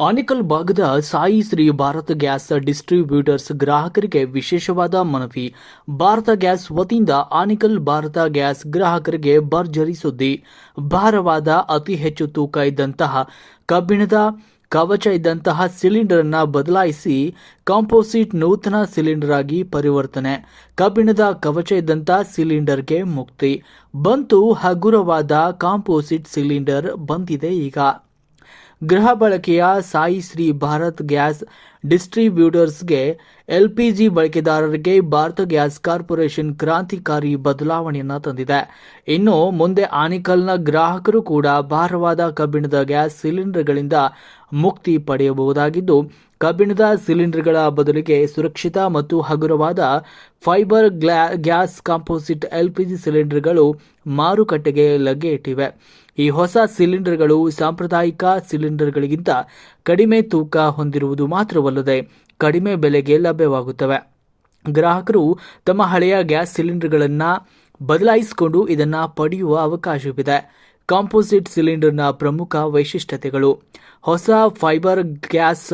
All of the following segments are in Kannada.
ಆನಿಕಲ್ ಭಾಗದ ಸಾಯಿ ಶ್ರೀ ಭಾರತ್ ಗ್ಯಾಸ್ ಡಿಸ್ಟ್ರಿಬ್ಯೂಟರ್ಸ್ ಗ್ರಾಹಕರಿಗೆ ವಿಶೇಷವಾದ ಮನವಿ. ಭಾರತ ಗ್ಯಾಸ್ ವತಿಯಿಂದ ಆನಿಕಲ್ ಭಾರತ ಗ್ಯಾಸ್ ಗ್ರಾಹಕರಿಗೆ ಭರ್ಜರಿ ಸುದ್ದಿ. ಭಾರವಾದ ಅತಿ ಹೆಚ್ಚು ತೂಕ ಇದ್ದಂತಹ, ಕಬ್ಬಿಣದ ಕವಚ ಇದ್ದಂತಹ ಸಿಲಿಂಡರ್ ಅನ್ನ ಬದಲಾಯಿಸಿ ಕಾಂಪೋಸಿಟ್ ನೂತನ ಸಿಲಿಂಡರ್ ಆಗಿ ಪರಿವರ್ತನೆ. ಕಬ್ಬಿಣದ ಕವಚ ಇದ್ದಂತಹ ಸಿಲಿಂಡರ್ಗೆ ಮುಕ್ತಿ. ಬಂತು ಹಗುರವಾದ ಕಾಂಪೋಸಿಟ್ ಸಿಲಿಂಡರ್ ಬಂದಿದೆ ಈಗ. ಗೃಹ ಬಳಕೆಯ ಸಾಯಿ ಶ್ರೀ ಭಾರತ್ ಗ್ಯಾಸ್ ಡಿಸ್ಟ್ರಿಬ್ಯೂಟರ್ಸ್ಗೆ ಎಲ್ಪಿಜಿ ಬಳಕೆದಾರರಿಗೆ ಭಾರತ ಗ್ಯಾಸ್ ಕಾರ್ಪೊರೇಷನ್ ಕ್ರಾಂತಿಕಾರಿ ಬದಲಾವಣೆಯನ್ನು ತಂದಿದೆ. ಇನ್ನು ಮುಂದೆ ಆನಿಕಲ್ನ ಗ್ರಾಹಕರು ಕೂಡ ಭಾರವಾದ ಕಬ್ಬಿಣದ ಗ್ಯಾಸ್ ಸಿಲಿಂಡರ್ಗಳಿಂದ ಮುಕ್ತಿ ಪಡೆಯಬಹುದಾಗಿದ್ದು, ಕಬ್ಬಿಣದ ಸಿಲಿಂಡರ್ಗಳ ಬದಲಿಗೆ ಸುರಕ್ಷಿತ ಮತ್ತು ಹಗುರವಾದ ಫೈಬರ್ ಗ್ಲಾ, ಗ್ಯಾಸ್ ಕಾಂಪೋಸಿಟ್ ಎಲ್ಪಿಜಿ ಸಿಲಿಂಡರ್ಗಳು ಮಾರುಕಟ್ಟೆಗೆ ಲಗ್ಗೆ ಇಟ್ಟಿವೆ ಈ ಹೊಸ ಸಿಲಿಂಡರ್ಗಳು ಸಾಂಪ್ರದಾಯಿಕ ಸಿಲಿಂಡರ್ಗಳಿಗಿಂತ ಕಡಿಮೆ ತೂಕ ಹೊಂದಿರುವುದು ಮಾತ್ರವಲ್ಲದೆ ಕಡಿಮೆ ಬೆಲೆಗೆ ಲಭ್ಯವಾಗುತ್ತವೆ. ಗ್ರಾಹಕರು ತಮ್ಮ ಹಳೆಯ ಗ್ಯಾಸ್ ಸಿಲಿಂಡರ್ಗಳನ್ನು ಬದಲಾಯಿಸಿಕೊಂಡು ಇದನ್ನು ಪಡೆಯುವ ಅವಕಾಶವಿದೆ. ಕಾಂಪೋಸಿಟ್ ಸಿಲಿಂಡರ್ನ ಪ್ರಮುಖ ವೈಶಿಷ್ಟ್ಯತೆಗಳು. ಹೊಸ ಫೈಬರ್ ಗ್ಯಾಸ್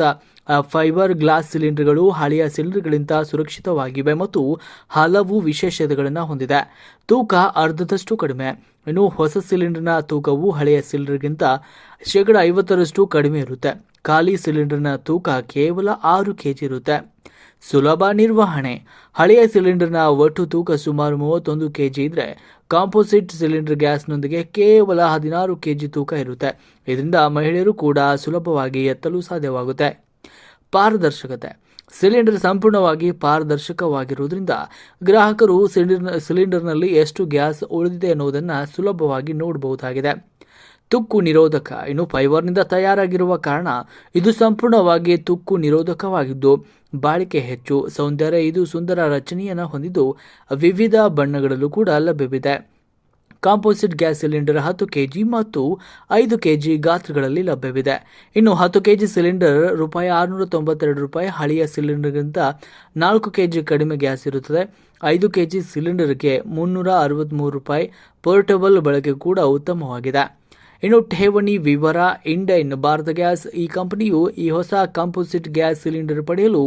ಫೈಬರ್ ಗ್ಲಾಸ್ ಸಿಲಿಂಡರ್ಗಳು ಹಳೆಯ ಸಿಲಿಂಡರ್ಗಳಿಂದ ಸುರಕ್ಷಿತವಾಗಿವೆ ಮತ್ತು ಹಲವು ವಿಶೇಷತೆಗಳನ್ನು ಹೊಂದಿದೆ. ತೂಕ ಅರ್ಧದಷ್ಟು ಕಡಿಮೆ. ಇನ್ನು ಹೊಸ ಸಿಲಿಂಡರ್ನ ತೂಕವು ಹಳೆಯ ಸಿಲಿಂಡರ್ಗಿಂತ ಶೇಕಡ ಐವತ್ತರಷ್ಟು ಕಡಿಮೆ ಇರುತ್ತೆ. ಖಾಲಿ ಸಿಲಿಂಡರ್ನ ತೂಕ ಕೇವಲ ಆರು ಕೆಜಿ ಇರುತ್ತೆ. ಸುಲಭ ನಿರ್ವಹಣೆ. ಹಳೆಯ ಸಿಲಿಂಡರ್ನ ಒಟ್ಟು ತೂಕ ಸುಮಾರು ಮೂವತ್ತೊಂದು ಕೆಜಿ ಇದ್ರೆ ಕಾಂಪೋಸಿಟ್ ಸಿಲಿಂಡರ್ ಗ್ಯಾಸ್ನೊಂದಿಗೆ ಕೇವಲ ಹದಿನಾರು ಕೆಜಿ ತೂಕ ಇರುತ್ತೆ. ಇದರಿಂದ ಮಹಿಳೆಯರು ಕೂಡ ಸುಲಭವಾಗಿ ಎತ್ತಲು ಸಾಧ್ಯವಾಗುತ್ತೆ. ಪಾರದರ್ಶಕತೆ. ಸಿಲಿಂಡರ್ ಸಂಪೂರ್ಣವಾಗಿ ಪಾರದರ್ಶಕವಾಗಿರುವುದರಿಂದ ಗ್ರಾಹಕರು ಸಿಲಿಂಡರ್, ಸಿಲಿಂಡರ್ನಲ್ಲಿ ಎಷ್ಟು ಗ್ಯಾಸ್ ಉಳಿದಿದೆ ಎನ್ನುವುದನ್ನು ಸುಲಭವಾಗಿ ನೋಡಬಹುದಾಗಿದೆ. ತುಕ್ಕು ನಿರೋಧಕ, ಇನ್ನು ಫೈಬರ್ನಿಂದ ತಯಾರಾಗಿರುವ ಕಾರಣ ಇದು ಸಂಪೂರ್ಣವಾಗಿ ತುಕ್ಕು ನಿರೋಧಕವಾಗಿದ್ದು, ಬಾಳಿಕೆ ಹೆಚ್ಚು, ಸೌಂದರ್ಯ ಇದು ಸುಂದರ ರಚನೆಯನ್ನು ಹೊಂದಿದ್ದು, ವಿವಿಧ ಬಣ್ಣಗಳಲ್ಲೂ ಕೂಡ ಲಭ್ಯವಿದೆ. ಕಾಂಪೋಸಿಟ್ ಗ್ಯಾಸ್ ಸಿಲಿಂಡರ್ ಹತ್ತು ಕೆಜಿ ಮತ್ತು ಐದು ಕೆಜಿ ಗಾತ್ರಗಳಲ್ಲಿ ಲಭ್ಯವಿದೆ. ಇನ್ನು ಹತ್ತು ಕೆಜಿ ಸಿಲಿಂಡರ್ ರೂಪಾಯಿ ಆರುನೂರ ತೊಂಬತ್ತೆರಡು ರೂಪಾಯಿ ಹಳೆಯ ಸಿಲಿಂಡರ್ಗಿಂತ ನಾಲ್ಕು ಕೆಜಿ ಕಡಿಮೆ ಗ್ಯಾಸ್ ಇರುತ್ತದೆ. ಐದು ಕೆಜಿ ಸಿಲಿಂಡರ್ಗೆ ಮುನ್ನೂರ ಅರವತ್ತ್ಮೂರು ರೂಪಾಯಿ ಪೋರ್ಟಬಲ್ ಬಳಕೆ ಕೂಡ ಉತ್ತಮವಾಗಿದೆ. ಇನ್ನು ಠೇವಣಿ ವಿವರ, ಇಂಡೈನ್ ಭಾರತ ಗ್ಯಾಸ್, ಈ ಕಂಪನಿಯು ಈ ಹೊಸ ಕಾಂಪೋಸಿಟ್ ಗ್ಯಾಸ್ ಸಿಲಿಂಡರ್ ಪಡೆಯಲು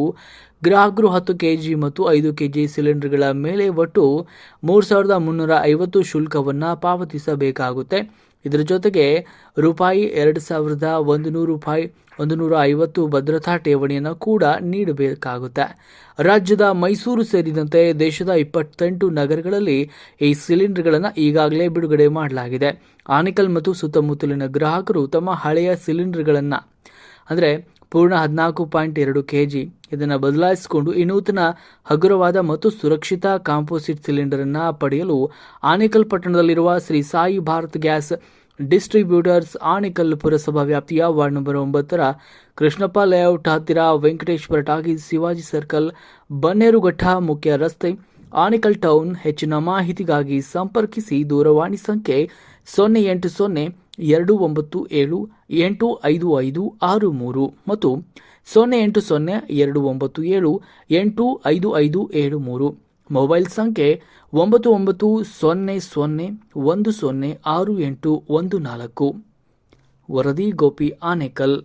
ಗ್ರಾಹಕರು ಹತ್ತು ಕೆಜಿ ಮತ್ತು ಐದು ಕೆಜಿ ಸಿಲಿಂಡರ್ಗಳ ಮೇಲೆ ಒಟ್ಟು ಮೂರು ಸಾವಿರದ ಮುನ್ನೂರ ಐವತ್ತು ಶುಲ್ಕವನ್ನು ಪಾವತಿಸಬೇಕಾಗುತ್ತೆ. ಇದರ ಜೊತೆಗೆ ರೂಪಾಯಿ ಎರಡು ಸಾವಿರದ ಒಂದು ನೂರು ರೂಪಾಯಿ ಒಂದು ನೂರ ಐವತ್ತು ಭದ್ರತಾ ಠೇವಣಿಯನ್ನು ಕೂಡ ನೀಡಬೇಕಾಗುತ್ತೆ. ರಾಜ್ಯದ ಮೈಸೂರು ಸೇರಿದಂತೆ ದೇಶದ ಇಪ್ಪತ್ತೆಂಟು ನಗರಗಳಲ್ಲಿ ಈ ಸಿಲಿಂಡರ್ಗಳನ್ನು ಈಗಾಗಲೇ ಬಿಡುಗಡೆ ಮಾಡಲಾಗಿದೆ. ಆನಿಕಲ್ ಮತ್ತು ಸುತ್ತಮುತ್ತಲಿನ ಗ್ರಾಹಕರು ತಮ್ಮ ಹಳೆಯ ಸಿಲಿಂಡರ್ಗಳನ್ನು, ಅಂದರೆ ಪೂರ್ಣ ಹದಿನಾಲ್ಕು ಪಾಯಿಂಟ್ ಎರಡು ಕೆ ಜಿ ಇದನ್ನು ಬದಲಾಯಿಸಿಕೊಂಡು ಈ ನೂತನ ಹಗುರವಾದ ಮತ್ತು ಸುರಕ್ಷಿತ ಕಾಂಪೋಸಿಟ್ ಸಿಲಿಂಡರನ್ನು ಪಡೆಯಲು ಆನೇಕಲ್ ಪಟ್ಟಣದಲ್ಲಿರುವ ಶ್ರೀ ಸಾಯಿ ಭಾರತ್ ಗ್ಯಾಸ್ ಡಿಸ್ಟ್ರಿಬ್ಯೂಟರ್ಸ್ ಆಣಿಕಲ್ ಪುರಸಭಾ ವ್ಯಾಪ್ತಿಯ ವಾರ್ಡ್ ನಂಬರ್ ಒಂಬತ್ತರ ಕೃಷ್ಣಪ್ಪ ಲೇಔಟ್ ಹತ್ತಿರ ವೆಂಕಟೇಶ್ವರ ಟಾಗಿ ಶಿವಾಜಿ ಸರ್ಕಲ್, ಬನ್ನೇರುಘಟ್ಟ ಮುಖ್ಯ ರಸ್ತೆ ಆಣಿಕಲ್ ಟೌನ್ ಹೆಚ್ಚಿನ ಮಾಹಿತಿಗಾಗಿ ಸಂಪರ್ಕಿಸಿ ದೂರವಾಣಿ ಸಂಖ್ಯೆ ಸೊನ್ನೆ ಎಂಟು ಸೊನ್ನೆ ಎರಡು ಒಂಬತ್ತು ಏಳು ಎಂಟು ಐದು ಐದು ಆರು ಮೂರು ಮತ್ತು ಸೊನ್ನೆ ಎಂಟು ಸೊನ್ನೆ ಎರಡು ಒಂಬತ್ತು ಏಳು ಎಂಟು ಐದು ಐದು ಏಳು ಮೂರು. ಮೊಬೈಲ್ ಸಂಖ್ಯೆ ಒಂಬತ್ತು ಒಂಬತ್ತು ಸೊನ್ನೆ ಸೊನ್ನೆ ಒಂದು ಸೊನ್ನೆ ಆರು ಎಂಟು ಒಂದು ನಾಲ್ಕು. ವರದಿ ಗೋಪಿ ಆನೇಕಲ್.